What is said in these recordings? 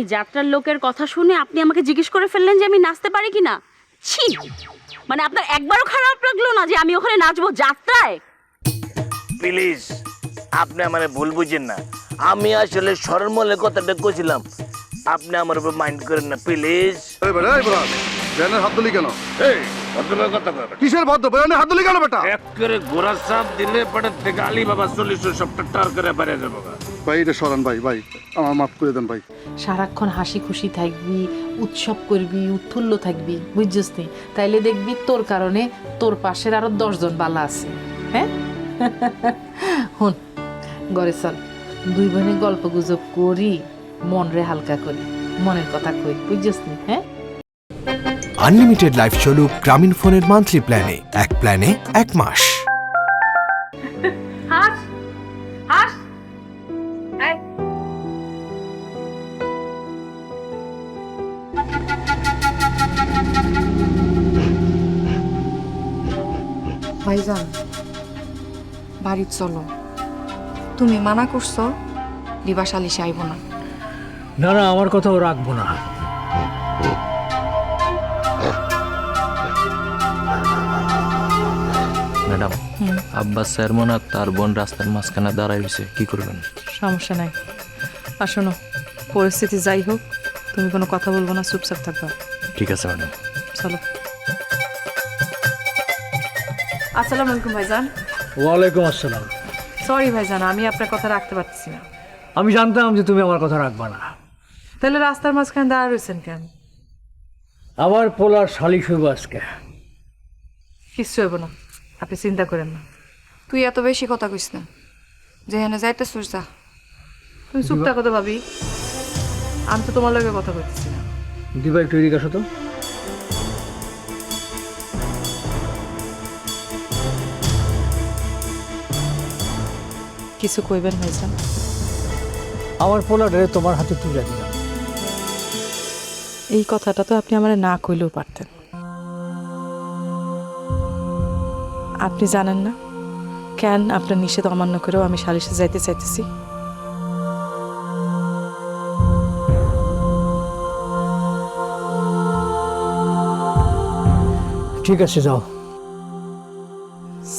আপনি যাত্রার লোকের কথা শুনে আপনি আমাকে জিজ্ঞেস করে ফেললেন যে আমি নাচতে পারি কি না ছি! মানে আপনার একবারও খারাপ লাগল না যে আমি ওখানে নাচবো যাত্রায়? প্লিজ আপনি আমার ভুল বুঝেন না। আমি আসলে সরমলের কথাটা কইছিলাম। আপনি আমার উপর মাইন্ড করেন না প্লিজ। এই বেটা এই বেটা হাত কেন? এই কথা কর কিসের ভদ্র? বেয়ানের হাত ধুলি কেন বেটা? এক করে সাপ দিলে পরে থেকে আলী বাবা চল্লিশ সবটা টার করে বেড়ে যাব। ভাই এটা সরান ভাই ভাই আমার মাফ করে দেন ভাই। সারাক্ষণ হাসি খুশি থাকবি উৎসব করবি উৎফুল্ল থাকবি বুঝছিস নি? তাইলে দেখবি তোর কারণে তোর পাশের আরও দশজন বালা আছে হ্যাঁ? হুন গরে চল। দুই বোনে গল্প গুজব করি মন রে হালকা করি মনের কথা কই বুঝছিস নি হ্যাঁ? আনলিমিটেড লাইফ চলুক গ্রামীণ ফোনের মান্থলি প্ল্যানে এক প্ল্যানে এক মাস। ভাইজান বাড়ি চলো। তুমি মানা করছ দিবা সালিশে আইব না। না না আমার কথাও রাখব না। ম্যাডাম আব্বাস স্যার মনে তার বোন রাস্তার মাঝখানে দাঁড়াই হয়েছে কি করবেন? সমস্যা নাই। আর শোনো পরিস্থিতি যাই হোক তুমি কোনো কথা বলব না চুপচাপ থাকবা। ঠিক আছে ম্যাডাম। চলো। আসসালামু আলাইকুম ভাইজান। ওয়ালাইকুম আসসালাম। সরি ভাইজান আমি আপনার কথা রাখতে পারতেছি না। আমি জানতাম যে তুমি আমার কথা রাখবা না। তাহলে রাস্তার মাঝখানে দাঁড়া রয়েছেন কেন? আমার পোলার শালিশ হইব আজকে। কিচ্ছু হইব না আপনি চিন্তা করেন না। তুই এত বেশি কথা কইস না। যেখানে যাইতে যা। তুমি চুপ থাকো তো ভাবি। আমি তো তোমার লগে কথা বলতেছি না। দিবা একটু এদিকে আসো তো। কিছু কইবেন ভাইজান। আমার পোলারে তোমার হাতে তুলে দিলাম। এই কথাটা তো আপনি আমার না কইলেও পারতেন। আপনি জানেন না? কেন আপনার নিষেধ অমান্য করেও আমি সালিশে যাইতে চাইতেছি? ঠিক আছে যাও।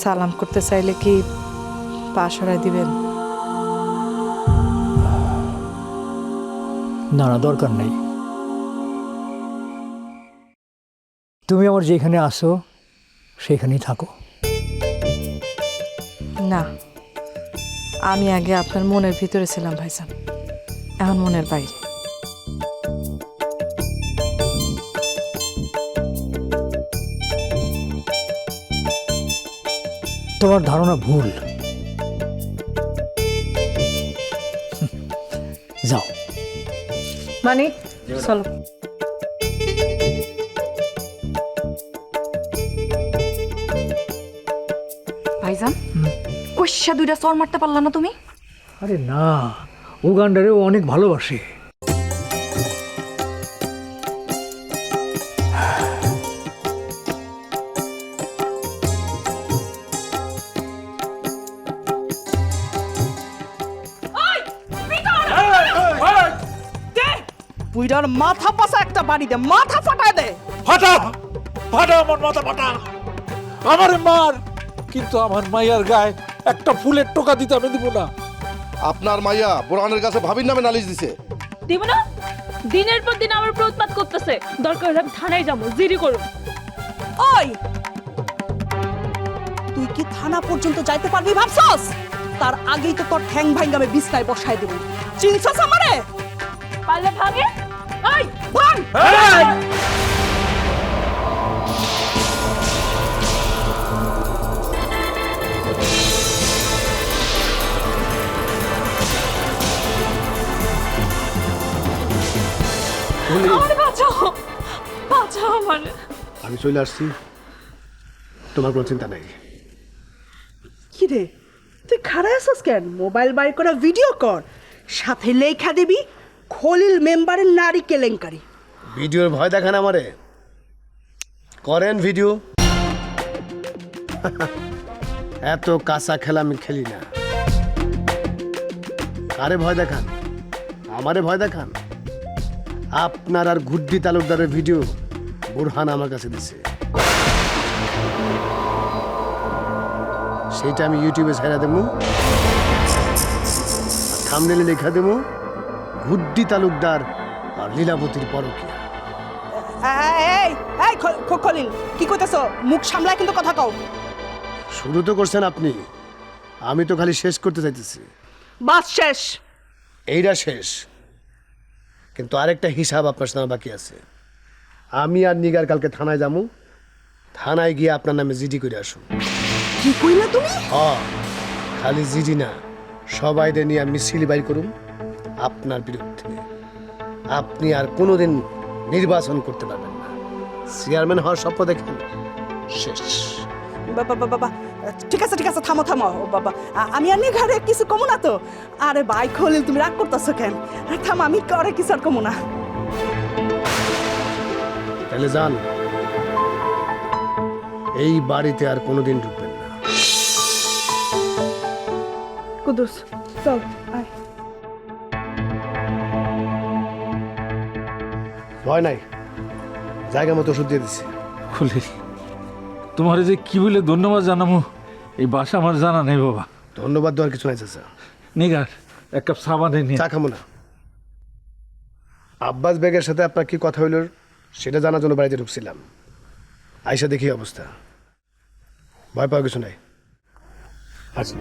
সালাম করতে চাইলে কি পা সরাই দিবেন। না না দরকার নেই। তুমি আমার যেখানে আসো সেখানেই থাকো। না আমি আগে আপনার মনের ভিতরে ছিলাম ভাইজান। এখন মনের বাইরে। তোমার ধারণা ভুল। যাও। মানে চলো। ভাইজান? কইসা দুইটা চর মারতে পারলা না তুমি? আরে না উগান্ডারেও অনেক ভালোবাসে। বুইড়ার মাথা পাশা একটা বাড়ি দে মাথা ফাটায় দে। ফাটা ফাটা আমার মাথা ফাটা। আমার মার কিন্তু আমার মাইয়ার গায়ে একটা ফুলের টোকা দিতে আমি দিব না। আপনার মাইয়া বোরহানের কাছে ভাবির নামে নালিশ দিছে। দিব না? দিনের পর দিন আমার উপর উৎপাত করতেছে। দরকার হলে আমি থানায় যাব জিরি করুন। ওই! তুই কি থানা পর্যন্ত যাইতে পারবি ভাবছস? তার আগেই তো তোর ঠ্যাং ভাঙ্গামে বিছনায় বসায় দেব। চিনছস আমারে? পারলে ভাঙে? ওই ভাঙ আমার বাঁচাও! বাঁচাও আমার। আমি চলে আসছি। তোমার কোনো চিন্তা নেই। কি রে? তুই খাড়ায় আছিস কেন? মোবাইল বাইর করে ভিডিও কর সাথে লেখা দিবি খলিল মেম্বারের নারী কেলেঙ্কারি। ভিডিওর ভয় দেখান আমারে। করেন ভিডিও। এত কাঁচা খেলা আমি খেলি না। কারে ভয় দেখান? আমারে ভয় দেখান? আপনার আর ঘুড্ডি তালুকদারের ভিডিও বুরহান আমার কাছে দিছে। সেইটা আমি ইউটিউবে ছেড়ে দেবো। থামনেলে লেখা দেবো। গুড্ডি তালুকদার আর লীলাবতীর পরকিয়া। এই এই খ- খ- খলিল কি কইতেছ? মুখ সামলায় কিন্তু কথা কও। শুরু তো করছেন আপনি। আমি তো খালি শেষ করতে চাইতেছি। বাস শেষ। এইটা শেষ। কিন্তু আরেকটা হিসাব আপনার সাথে বাকি আছে। আমি আর নিগার কালকে থানায় যাব। থানায় গিয়ে আপনার নামে জিডি করে আসুন কি কইলা তুমি? হ খালি জিডি না সবাই নিয়ে মিছিল বাইর করুন আপনার বিরুদ্ধে। আপনি আর কোনোদিন নির্বাচন করতে পারবেন না। চেয়ারম্যান হওয়ার স্বপ্ন দেখেন শেষ। বাবা বাবা বাবা ঠিক আছে ঠিক আছে থামো থামো। ও বাবা আমি আর নিয়ে ঘরে কিছু কমো না তো। আরে ভাই খলিল তুমি রাগ করতেছো কেন? আরে থাম আমি করে কিছু আর কমো না। তাহলে যান। এই বাড়িতে আর কোনোদিন ঢুকবেন না। কুদুস চল। ভয় নাই। জায়গা মতো ওষুধ দিয়ে দিচ্ছি খলিল তোমার যে কি বলে ধন্যবাদ জানাব এই বাসা আমার জানা নেই বাবা। ধন্যবাদ দেওয়ার কিছু নাই চাচা। নিগার এক কাপ সাবান নিয়ে। চা খাব না। আব্বাস বেগের সাথে আপনার কি কথা হইল সেটা জানার জন্য বাড়িতে ঢুকছিলাম। আইসা দেখি অবস্থা। ভয় পাওয়ার কিছু নাই। আচ্ছা।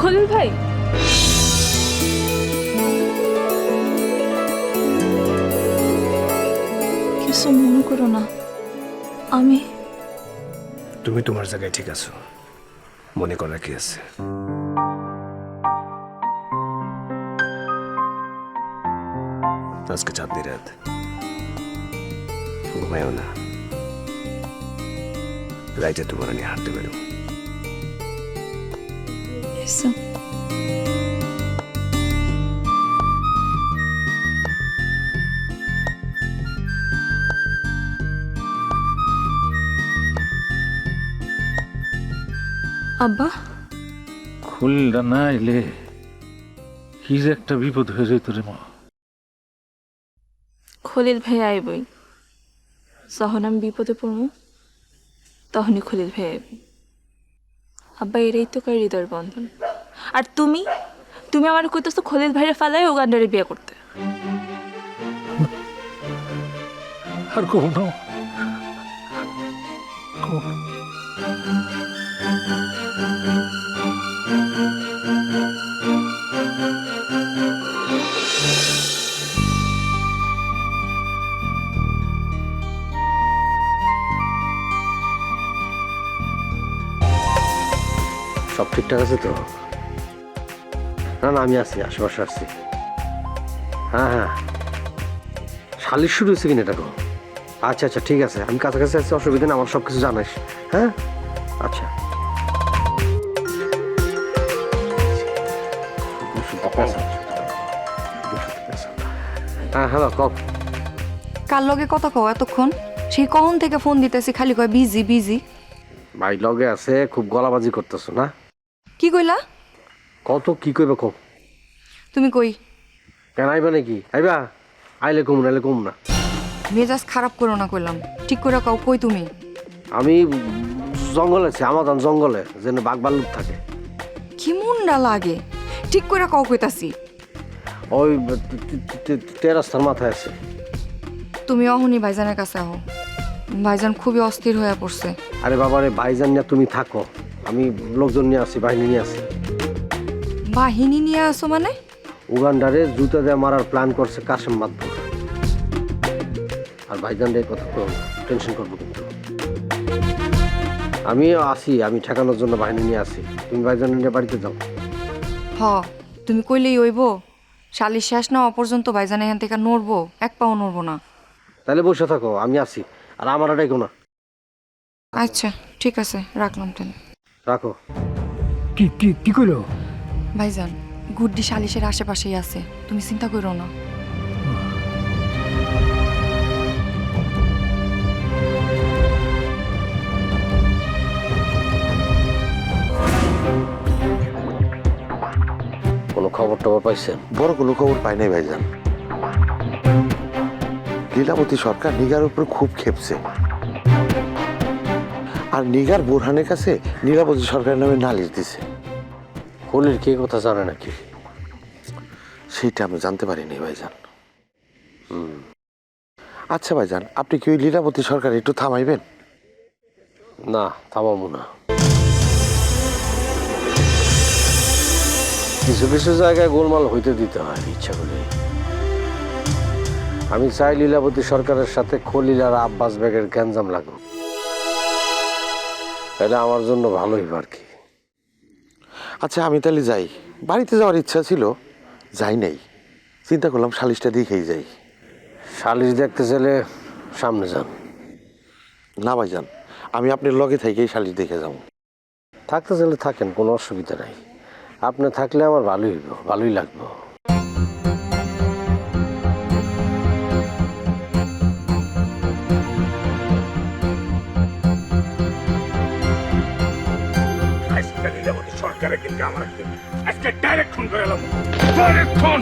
খলিল ভাই কিছু মনে করো না। আমি তুমি তোমার জায়গায় ঠিক আছো। মনে করার কি আছে? আজকে চাঁদনি রাত। ঘুমায়ও না। রাইতে তোমার নিয়ে হাঁটতে বেরো আব্বা? খলিলটা না এলে কি যে একটা বিপদ হয়ে যেত রে মা। খলিল ভাই আইবই যখন আমি বিপদে পড়ব তখনই খলিল ভাই আইব আব্বা এরাই তো কার হৃদয়ের বন্ধন। আর তুমি? তুমি আমার কইতেছো খলিল ভাইয়ের ফালাই উগান্ডারে বিয়ে করতে। আর কব না। সব ঠিকঠাক আছে তো? না না আমি আছি আশেপাশে আসছি হ্যাঁ হ্যাঁ। শালির শুরু হয়েছে কিনা এটা? আচ্ছা আচ্ছা ঠিক আছে। আমি কাছাকাছি আছি অসুবিধা নেই আমার সব কিছু জানাইস হ্যাঁ? আচ্ছা। হ্যাঁ হ্যালো কক কার লগে কথা কও এতক্ষণ? সেই কখন থেকে ফোন দিতেছি খালি কয় বিজি বিজি ভাই লগে আছে খুব গলাবাজি করতেছো না? কি কইলা? কত কি কইবে কম তুমি কই? কেন আইবা নাকি? আইবা? আইলে কম নাইলে কম না। মেজাজ খারাপ করো না কইলাম। ঠিক করে কও কই তুমি? আমি জঙ্গলে আছি আমাদান জঙ্গলে যেন বাঘ ভাল্লুক থাকে। কি মুন্ডা লাগে? ঠিক করে কও কইতাছি। ওই তে- তে- তে- তেরাস্তার মাথায় আছে। তুমি অহনি ভাইজানের কাছে আহো ভাইজান খুবই অস্থির হয়ে পড়ছে। আরে বাবা রে ভাইজান নিয়ে তুমি থাকো। আমি লোকজন নিয়ে আসি বাহিনী নিয়ে আসি। বাহিনী নিয়ে আসো মানে? উগান্ডারে জুতা দিয়ে মারার প্ল্যান করছে কাশেম মাদপুর আর ভাইজান রে কথা তো টেনশন করব কিন্তু আমি আসি আমি ঠেকানোর জন্য বাহিনী নিয়ে আসি। তুমি ভাইজান নিয়ে বাড়িতে যাও। হ তুমি কইলেই হইব। শালির শেষ না পর্যন্ত ভাইজান এখান থেকে নড়বো এক পাও নড়বো না। তাহলে বসে থাকো আমি আসি। আর আমার ডাইকো না। আচ্ছা ঠিক আছে রাখলাম তাহলে। রাখো। কি কি কি কইলো? ভাইজান গুড্ডি শালিশের আশেপাশেই আছে। তুমি চিন্তা করো না। কোনো খবর টবর পাইছেন? বড় কোনো খবর পাই নাই ভাইজান। লীলাবতী সরকার নিগার উপর খুব খেপছে আর নিগার বোরহানের কাছে নীলাবতী সরকারের নামে নালিশ দিছে। খলিল কে কথা জানে নাকি? সেটা আমি জানতে পারিনি ভাইজান। আচ্ছা ভাইজান আপনি কি ওই লীলাবতী সরকার একটু থামাইবেন? না থামাবো না। কিছু কিছু জায়গায় গোলমাল হইতে দিতে হয় ইচ্ছা করি আমি চাই লীলাবতী সরকারের সাথে খলিল আর আব্বাস বেগের গ্যাঞ্জাম লাগুক। এটা আমার জন্য ভালোই আর কি। আচ্ছা আমি তাহলে যাই। বাড়িতে যাওয়ার ইচ্ছা ছিল যাই নাই। চিন্তা করলাম সালিশটা দেখেই যাই। সালিশ দেখতে চাইলে সামনে যান। না ভাই যান আমি আপনার লগে থেকেই সালিশ দেখে যাব। থাকতে চাইলে থাকেন কোনো অসুবিধা নাই। আপনি থাকলে আমার ভালোই হইব ভালোই লাগবে। সরকারে আমার আজকে ডাইরেক্ট ফোন করে এলাম। ডাইরেক্ট ফোন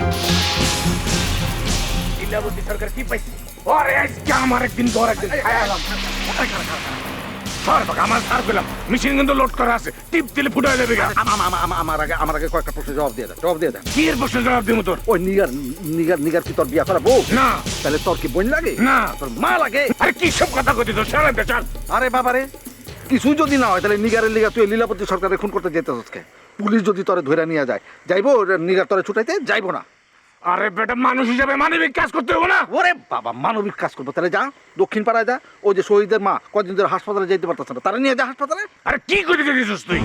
লীলাবতী সরকার কি পাইছে? ওরে আজকে আমার একদিন তোর একদিন খায়া এলাম। আমার সার পেলাম মেশিন কিন্তু লোড করা আছে। টিপ দিলে ফুটা যাবে আমার আগে আমার আগে কয়েকটা প্রশ্ন জবাব দিয়ে দেন জবাব দিয়ে দেন কি এর প্রশ্ন জবাব দিব তোর? ওই নিগার নিগার নিগার কি তোর বিয়া করাবো? না। তাহলে তোর কি বোন লাগে? না। তোর মা লাগে? আরে কি সব কথা কইতে তোর? সারা বেচার আরে বাবারে কিছু যদি না হয় তাহলে নিগারের লিগা তুই লীলাপতি সরকারের খুন করতে যেতে কে পুলিশ যদি তরে ধরে নিয়ে যায় যাইবো নিগার তোরে ছুটাইতে যাইবো না। আরে বেটা মানুষ হিসাবে মানবিক কাজ করতে হবে না। ওরে বাবা মানবিক কাজ করব। তাহলে যা দক্ষিণ পাড়ায় যা ওই যে শহীদের মা কদিন ধরে হাসপাতালে যেতে পারতেছে না। তারা নিয়ে যা হাসপাতালে। আরে কি করে দিয়েছিস তুই?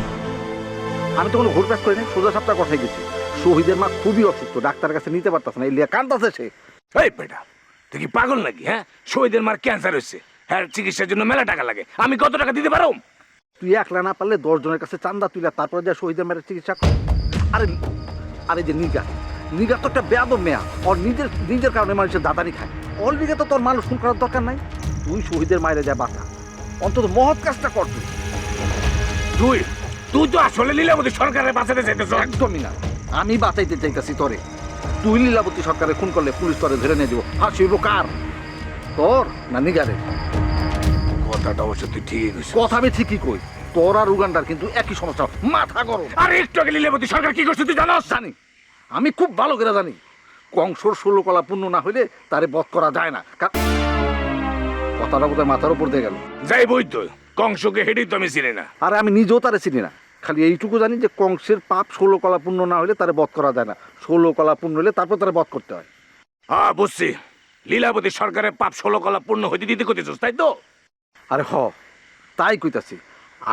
আমি তো কোনো ঘুর প্যাস করিনি সোজা সাপটা কথাই গেছি শহীদের মা খুবই অসুস্থ ডাক্তারের কাছে নিতে পারতেছে না এই লিয়া কান্দাছে সে। এই বেটা তুই কি পাগল নাকি হ্যাঁ? শহীদের মার ক্যান্সার হয়েছে। হ্যাঁ চিকিৎসার জন্য মেলা টাকা লাগে। আমি কত টাকা দিতে পারো তুই একলা না পারলে দশ জনের কাছে চান্দা তুইলা তারপরে যা শহীদের মেয়ের চিকিৎসা কর। আরে আরে যে নিগা নিগা তো একটা বেয়াদব মেয়া। ওর নিজের নিজের কারণে মানুষের দাদানি খায়। ওর দিকে তো তোর মানুষ খুন করার দরকার নাই। তুই শহীদের মায়ের যা বাঁচা। অন্তত মহৎ কাজটা কর তুই। তুই তুই তো আসলে লীলাবতী সরকারের বাঁচাতে চাইতেছ। একদমই না। আমি বাঁচাইতে চাইতেছি তোরে। তুই লীলাবতী সরকারে খুন করলে পুলিশ তোরে ধরে নিয়ে দিব ফাঁসি কার? তোর না নিগারের কথাটা অবশ্য তুই ঠিকই কইছিস। কথা আমি ঠিকই কই। তোর আর উগান্ডার কিন্তু একই সমস্যা। মাথা গরম। আরে একটু আগে লীলাবতী সরকার কি করছে তুই জানাস? জানি। আমি খুব ভালো করে জানি। কংসর ষোলো কলা পূর্ণ না হইলে তারে বধ করা যায় না। কথাটা বোধহয় মাথার উপর দিয়ে গেল। যাই বই তো কংসকে হেঁটেই তো আমি চিনি না। আরে আমি নিজেও তারে চিনি না। খালি এইটুকু জানি যে কংসের পাপ ষোলো কলা পূর্ণ না হলে তারে বধ করা যায় না। ষোলো কলা পূর্ণ হলে তারপর তারে বধ করতে হয়। হ্যাঁ বুঝছি। লীলাবতী সরকারের পাপ ষোলো কলা পূর্ণ হইতে দিতে করতেছিস তাই তো? আরে হ তাই কইতাছি।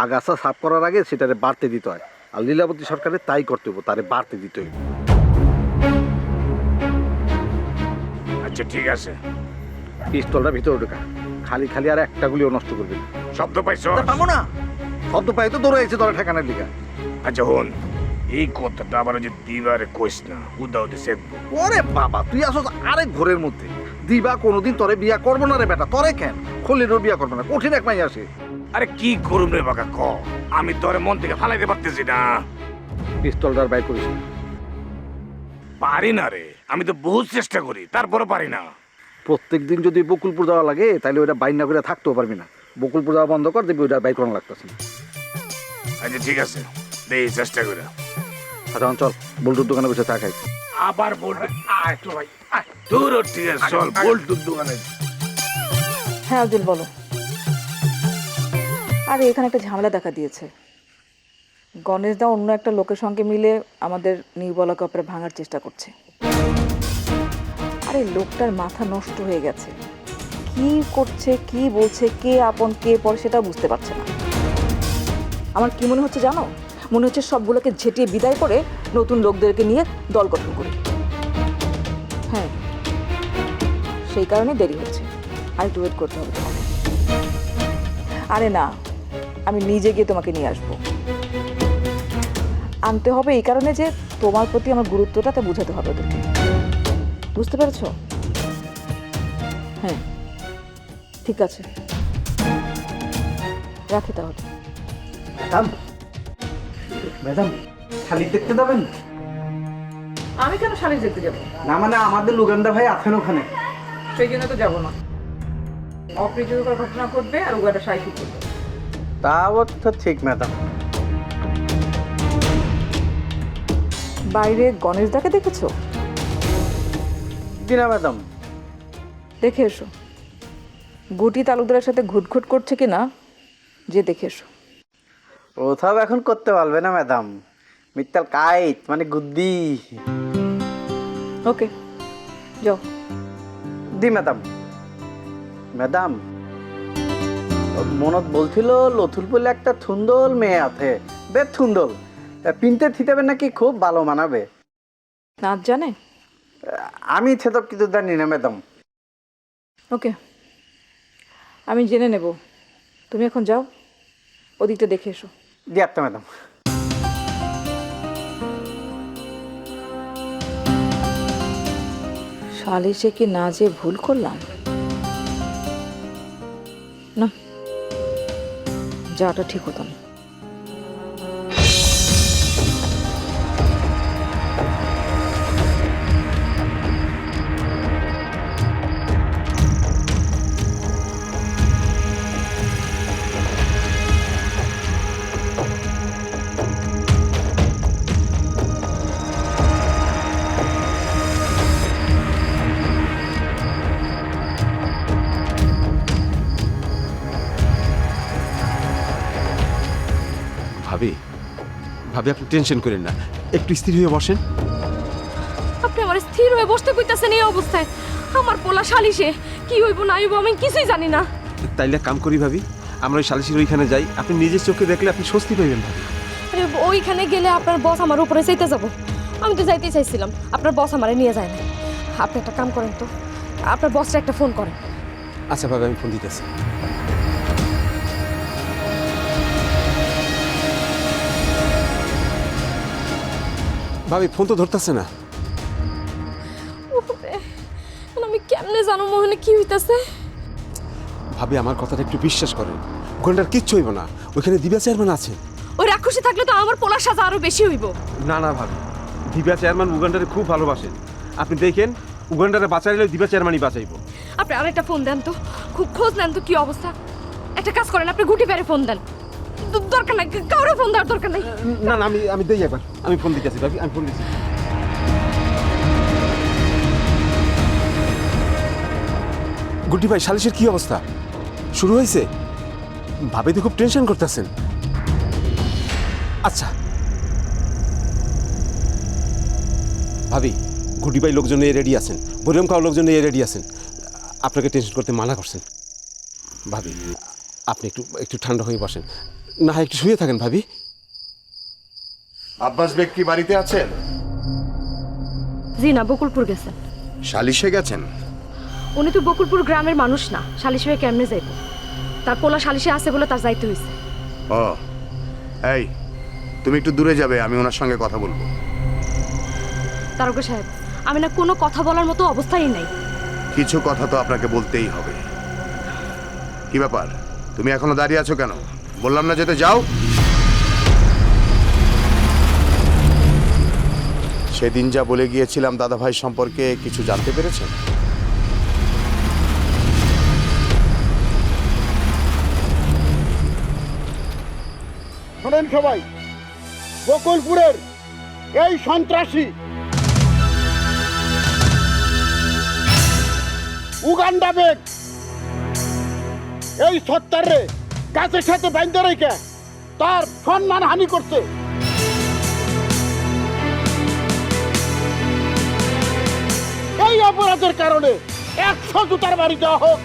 আগাছা সাফ করার আগে সেটারে বাড়তে দিতে হয়। আর লীলাবতী সরকারের তাই করতে হইব তারে বাড়তে দিতে হইব। আচ্ছা ঠিক আছে। পিস্তলটা ভিতরে ঢোকা। খালি খালি আর একটা গুলিও নষ্ট করবি না। শব্দ পাইছ? পাবো না। শব্দ পাই তো দৌড়ে আইছে তোরা ঠেকানের লিগা। আচ্ছা হন। এই কথাটা আবার যে দিবারে কইস না উদা উদে সেকবো ওরে বাবা তুই আসো আরেক ঘরের মধ্যে। দিবা কোনোদিন তোরে বিয়া করব না রে বেটা। তোরে কেন? খলিরও বিয়া করব না। কঠিন এক মাই আসে আরে কি করুম রে বাকা ক? আমি তোরে মন থেকে ফালাইতে পারতেছি না। পিস্তলটার বাই করিস পারি না রে। আমি তো বহুত চেষ্টা করি তারপরে পারি না। প্রত্যেক দিন যদি বকুলপুর যাওয়া লাগে তাহলে ওটা বাইর না করে থাকতেও পারবি না। বকুলপুর যাওয়া বন্ধ কর দেখবি ওটা বাইর করানো লাগতেছে আচ্ছা ঠিক আছে। দেই চেষ্টা করে আচ্ছা চল বল্টুর দোকানে বসে চা খাই। আবার বলবে আয় একটু ভাই। দূর ঠিক আছে চল বল্টুর দোকানে। হ্যাঁ আব্দুল বলো। আরে এখানে একটা ঝামেলা দেখা দিয়েছে। গণেশ দা অন্য একটা লোকের সঙ্গে মিলে আমাদের নির্বলা কপরে ভাঙার চেষ্টা করছে। আরে লোকটার মাথা নষ্ট হয়ে গেছে। কি করছে কি বলছে কে আপন কে পর সেটা বুঝতে পারছে না। আমার কি মনে হচ্ছে জানো? মনে হচ্ছে সবগুলোকে ঝেঁটিয়ে বিদায় করে নতুন লোকদেরকে নিয়ে দল গঠন করি। সেই কারণে দেরি হচ্ছে। আর একটু ওয়েট করতে হবে তোমাকে। আরে না আমি নিজে গিয়ে তোমাকে নিয়ে আসব। আনতে হবে এই কারণে যে তোমার প্রতি আমার গুরুত্বটা তা বুঝাতে হবে ওদেরকে বুঝতে পেরেছ? হ্যাঁ ঠিক আছে। রাখি তাহলে। ম্যাডাম খালি দেখতে যাবেন? আমি কেন শালিক দেখতে যাব? না মানে আমাদের লুগান্ডা ভাই আছেন ওখানে। সেই জন্য তো যাব না। অপ্রীতিকর ঘটনা ঘটবে আর উগাটা সাইকেল করবে। তাও তো ঠিক ম্যাডাম। বাইরে গণেশ দাকে দেখেছ? দিনা ম্যাডাম। দেখে এসো। গুটি তালুকদারের সাথে ঘুটঘুট করছে কি না যে দেখে এসো। ওসব এখন করতে পারবে না ম্যাডাম। মিত্তাল কাইত মানে গুদ্দি ওকে যাও। দি ম্যাডাম ম্যাডাম মনত বলছিল লথুল বলে একটা থুন্দল মেয়ে আছে। বেশ থুন্দল। পিনতে থিতেবে নাকি খুব ভালো মানাবে? নাচ জানে। আমি সে তো কিছু জানি না ম্যাডাম ওকে। আমি জেনে নেব। তুমি এখন যাও। ওদিকটা দেখে এসো। জি আত্মা ম্যাডাম সালিশে কি না যে ভুল করলাম? না যাওয়াটা ঠিক হতো না। ভাবি আপনি টেনশন করেন না। একটু স্থির হয়ে বসেন। আপনি আমার স্থির হয়ে বসতে কইতাছেন এই অবস্থায়। আমার পোলা সালিশে কি হইব না হইব আমি কিছুই জানি না। তাইলে কাম করি ভাবি আমরা ওই সালিসির ওইখানে যাই। আপনি নিজের চোখে দেখলে আপনি স্বস্তি পাইবেন ভাবি। আরে ওইখানে গেলে আপনার বস আমার উপরে চাইতে যাব। আমি তো যাইতেই চাইছিলাম আপনার বস আমারে নিয়ে যায় না আপনি একটা কাম করেন তো আপনার বসটা একটা ফোন করেন। আচ্ছা ভাবি আমি ফোন দিতেছি। ভাবি ফোন তো ধরতেছে না। আমি কেমনে জানো মোহনে কি হইতাছে? ভাবি আমার কথাটা একটু বিশ্বাস করেন। ওখানটার কিচ্ছু হইব না। ওইখানে দিবা চেয়ারম্যান আছে। ওই রাক্ষসী থাকলে তো আমার পোলার সাজা আরও বেশি হইব। না না ভাবি। দিবা চেয়ারম্যান উগান্ডারে খুব ভালোবাসেন। আপনি দেখেন উগান্ডারে বাঁচাইলে দিবা চেয়ারম্যানই বাঁচাইব। আপনি আরেকটা ফোন দেন তো। খুব খোঁজ নেন তো কি অবস্থা। একটা কাজ করেন আপনি গুটি পেরে ফোন দেন। দরকার নাই কাউরে ফোন দেওয়ার দরকার নাই। না না, আমি আমি দেই একবার। আমি ফোন দিতেছি, ভাবি, আমি ফোন দিচ্ছি গুড্ডি ভাই, সালিশের কি অবস্থা? শুরু হয়েছে? ভাবে তো খুব টেনশন করতেছেন। আচ্ছা। ভাবি, গুড্ডি ভাই লোকজন নিয়ে রেডি আছেন। বরিয়ম খাওয়া লোকজন নিয়ে রেডি আছেন। আপনাকে টেনশন করতে মানা করছেন। ভাবি, আপনি একটু একটু ঠান্ডা হয়ে বসেন। না হয় একটু শুয়ে থাকেন ভাবি। আব্বাস বেগ কি বাড়িতে আছেন? জি না বকুলপুর গেছেন। সালিশে গেছেন? উনি তো বকুলপুর গ্রামের মানুষ না সালিশ হয়ে কেমনে যাইব? তার পোলা সালিশে আছে বলে তার যাইতে হয়েছে ও এই তুমি একটু দূরে যাবে আমি ওনার সঙ্গে কথা বলব। তারকা সাহেব আমি না কোনো কথা বলার মতো অবস্থাই নাই। কিছু কথা তো আপনাকে বলতেই হবে। কি ব্যাপার? তুমি এখনও দাঁড়িয়ে আছো কেন? বললাম না যেতে যাও। সেদিন যা বলে গিয়েছিলাম দাদাভাই সম্পর্কে কিছু জানতে পেরেছেন? শোনেন সবাই গোকুলপুরের এই সন্ত্রাসী উগান্ডা বেগ, এই সত্তারে গাছের সাথে বাইন্দ রেখে তার সম্মান হানি করছে। এই অপরাধের কারণে একশো জুতার বাড়ি দেওয়া হোক।